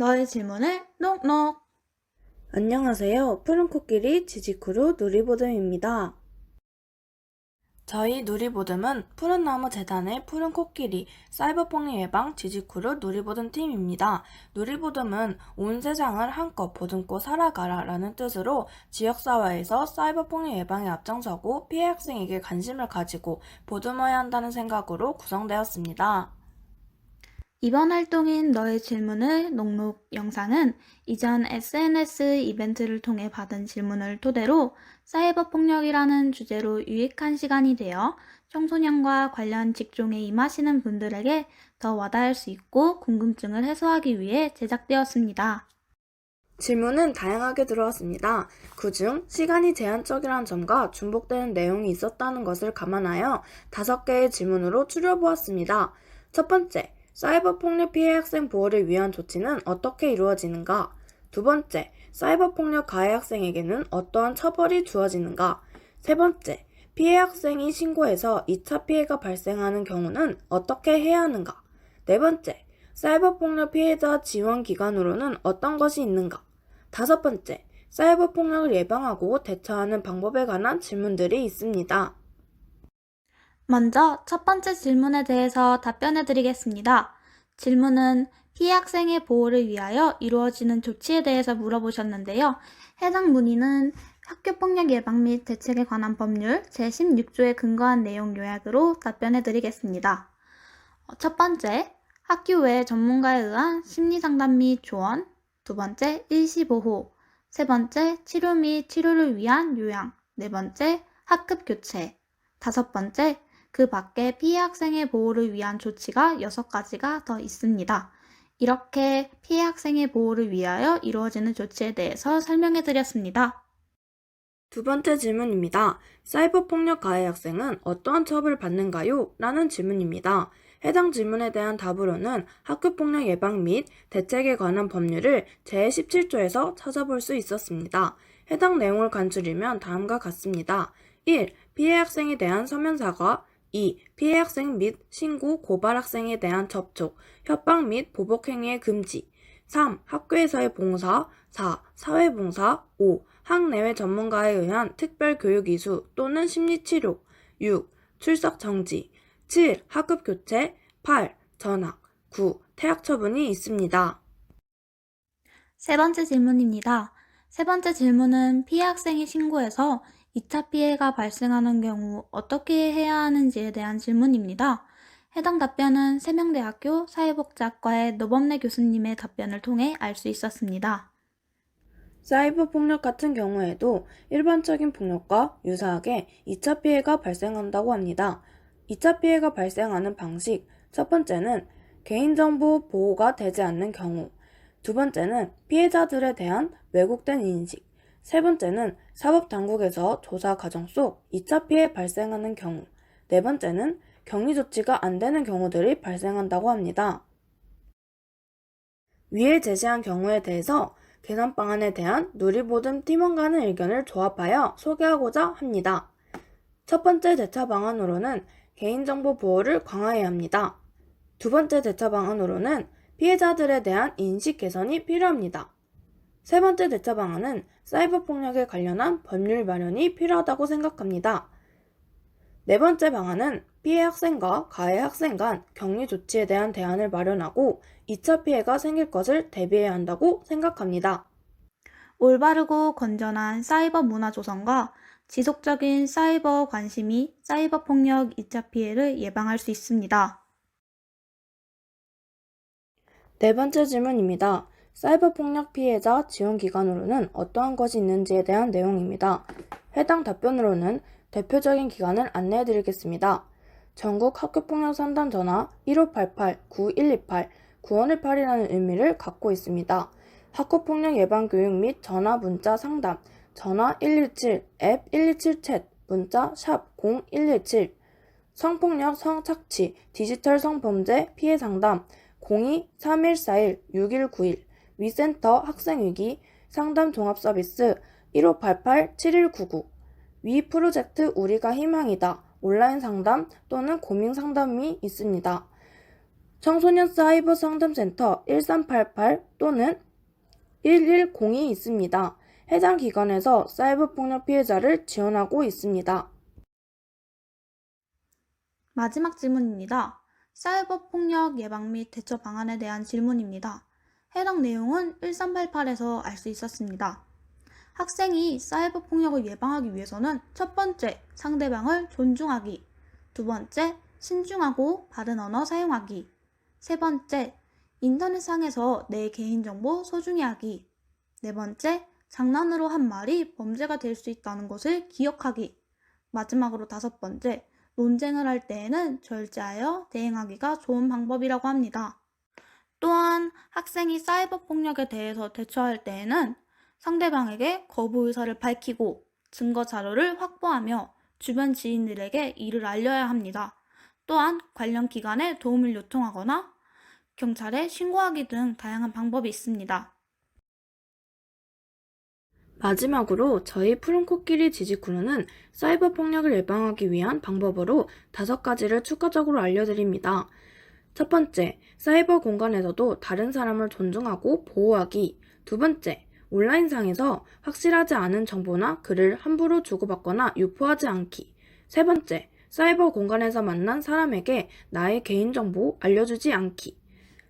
너의 질문을 녹녹. 안녕하세요. 푸른 코끼리 지지크루 누리보듬입니다. 저희 누리보듬은 푸른 나무 재단의 푸른 코끼리 사이버폭력 예방 지지크루 누리보듬 팀입니다. 누리보듬은 온 세상을 한껏 보듬고 살아가라 라는 뜻으로 지역사회에서 사이버폭력 예방에 앞장서고 피해 학생에게 관심을 가지고 보듬어야 한다는 생각으로 구성되었습니다. 이번 활동인 너의 질문을 녹록 영상은 이전 SNS 이벤트를 통해 받은 질문을 토대로 사이버 폭력이라는 주제로 유익한 시간이 되어 청소년과 관련 직종에 임하시는 분들에게 더 와닿을 수 있고 궁금증을 해소하기 위해 제작되었습니다. 질문은 다양하게 들어왔습니다. 그중 시간이 제한적이라는 점과 중복되는 내용이 있었다는 것을 감안하여 다섯 개의 질문으로 추려보았습니다. 첫 번째, 사이버 폭력 피해 학생 보호를 위한 조치는 어떻게 이루어지는가? 두 번째, 사이버 폭력 가해 학생에게는 어떠한 처벌이 주어지는가? 세 번째, 피해 학생이 신고해서 2차 피해가 발생하는 경우는 어떻게 해야 하는가? 네 번째, 사이버 폭력 피해자 지원 기관으로는 어떤 것이 있는가? 다섯 번째, 사이버 폭력을 예방하고 대처하는 방법에 관한 질문들이 있습니다. 먼저 첫 번째 질문에 대해서 답변해 드리겠습니다. 질문은 피해 학생의 보호를 위하여 이루어지는 조치에 대해서 물어보셨는데요. 해당 문의는 학교폭력 예방 및 대책에 관한 법률 제16조에 근거한 내용 요약으로 답변해 드리겠습니다. 어, 첫 번째, 학교 외 전문가에 의한 심리상담 및 조언. 두 번째, 일시보호. 세 번째, 치료 및 치료를 위한 요양. 네 번째, 학급 교체. 다섯 번째, 그 밖에 피해 학생의 보호를 위한 조치가 여섯 가지가 더 있습니다. 이렇게 피해 학생의 보호를 위하여 이루어지는 조치에 대해서 설명해 드렸습니다. 두 번째 질문입니다. 사이버 폭력 가해 학생은 어떠한 처벌을 받는가요? 라는 질문입니다. 해당 질문에 대한 답으로는 학교폭력 예방 및 대책에 관한 법률을 제17조에서 찾아볼 수 있었습니다. 해당 내용을 간추리면 다음과 같습니다. 1. 피해 학생에 대한 서면 사과 2. 피해 학생 및 신고 고발 학생에 대한 접촉, 협박 및 보복 행위의 금지 3. 학교에서의 봉사 4. 사회봉사 5. 학내외 전문가에 의한 특별 교육 이수 또는 심리치료 6. 출석 정지 7. 학급 교체 8. 전학 9. 퇴학 처분이 있습니다. 세 번째 질문입니다. 세 번째 질문은 피해 학생이 신고해서 2차 피해가 발생하는 경우 어떻게 해야 하는지에 대한 질문입니다. 해당 답변은 세명대학교 사회복지학과의 노범래 교수님의 답변을 통해 알 수 있었습니다. 사이버 폭력 같은 경우에도 일반적인 폭력과 유사하게 2차 피해가 발생한다고 합니다. 2차 피해가 발생하는 방식, 첫 번째는 개인정보 보호가 되지 않는 경우, 두 번째는 피해자들에 대한 왜곡된 인식, 세 번째는 사법당국에서 조사 과정 속 2차 피해 발생하는 경우, 네 번째는 격리 조치가 안 되는 경우들이 발생한다고 합니다. 위에 제시한 경우에 대해서 개선 방안에 대한 누리보듬 팀원 간의 의견을 조합하여 소개하고자 합니다. 첫 번째 대처 방안으로는 개인정보 보호를 강화해야 합니다. 두 번째 대처 방안으로는 피해자들에 대한 인식 개선이 필요합니다. 세 번째 대처 방안은 사이버 폭력에 관련한 법률 마련이 필요하다고 생각합니다. 네 번째 방안은 피해 학생과 가해 학생 간 격리 조치에 대한 대안을 마련하고 2차 피해가 생길 것을 대비해야 한다고 생각합니다. 올바르고 건전한 사이버 문화 조성과 지속적인 사이버 관심이 사이버 폭력 2차 피해를 예방할 수 있습니다. 네 번째 질문입니다. 사이버 폭력 피해자 지원 기관으로는 어떠한 것이 있는지에 대한 내용입니다. 해당 답변으로는 대표적인 기관을 안내해 드리겠습니다. 전국 학교폭력 상담 전화 1588-9128, 9118이라는 의미를 갖고 있습니다. 학교폭력 예방 교육 및 전화 문자 상담, 전화 117, 앱127 챗, 문자 샵 0117, 성폭력 성착취, 디지털 성범죄 피해 상담 02-3141-6191, 위센터 학생위기 상담 종합 서비스 1588-7199, 위 프로젝트 우리가 희망이다 온라인 상담 또는 고민 상담이 있습니다. 청소년 사이버 상담센터 1388 또는 1102이 있습니다. 해당 기관에서 사이버 폭력 피해자를 지원하고 있습니다. 마지막 질문입니다. 사이버 폭력 예방 및 대처 방안에 대한 질문입니다. 해당 내용은 1388에서 알 수 있었습니다. 학생이 사이버 폭력을 예방하기 위해서는 첫 번째, 상대방을 존중하기. 두 번째, 신중하고 바른 언어 사용하기. 세 번째, 인터넷상에서 내 개인정보 소중히 하기. 네 번째, 장난으로 한 말이 범죄가 될 수 있다는 것을 기억하기. 마지막으로 다섯 번째, 논쟁을 할 때에는 절제하여 대응하기가 좋은 방법이라고 합니다. 또한 학생이 사이버 폭력에 대해서 대처할 때에는 상대방에게 거부 의사를 밝히고 증거 자료를 확보하며 주변 지인들에게 이를 알려야 합니다. 또한 관련 기관에 도움을 요청하거나 경찰에 신고하기 등 다양한 방법이 있습니다. 마지막으로 저희 푸른 코끼리 지지크루는 사이버 폭력을 예방하기 위한 방법으로 다섯 가지를 추가적으로 알려드립니다. 첫 번째, 사이버 공간에서도 다른 사람을 존중하고 보호하기. 두 번째, 온라인상에서 확실하지 않은 정보나 글을 함부로 주고받거나 유포하지 않기. 세 번째, 사이버 공간에서 만난 사람에게 나의 개인정보 알려주지 않기.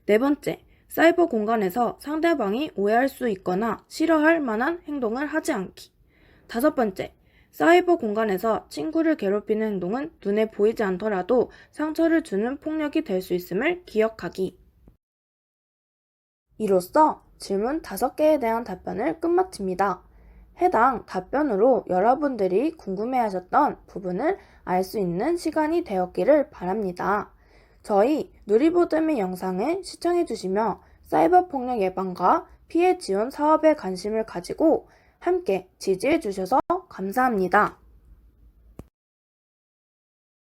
네 번째, 사이버 공간에서 상대방이 오해할 수 있거나 싫어할 만한 행동을 하지 않기. 다섯 번째, 사이버 공간에서 친구를 괴롭히는 행동은 눈에 보이지 않더라도 상처를 주는 폭력이 될 수 있음을 기억하기. 이로써 질문 다섯 개에 대한 답변을 끝마칩니다. 해당 답변으로 여러분들이 궁금해하셨던 부분을 알 수 있는 시간이 되었기를 바랍니다. 저희 누리보드미 영상을 시청해주시며 사이버 폭력 예방과 피해 지원 사업에 관심을 가지고 함께 지지해주셔서 감사합니다.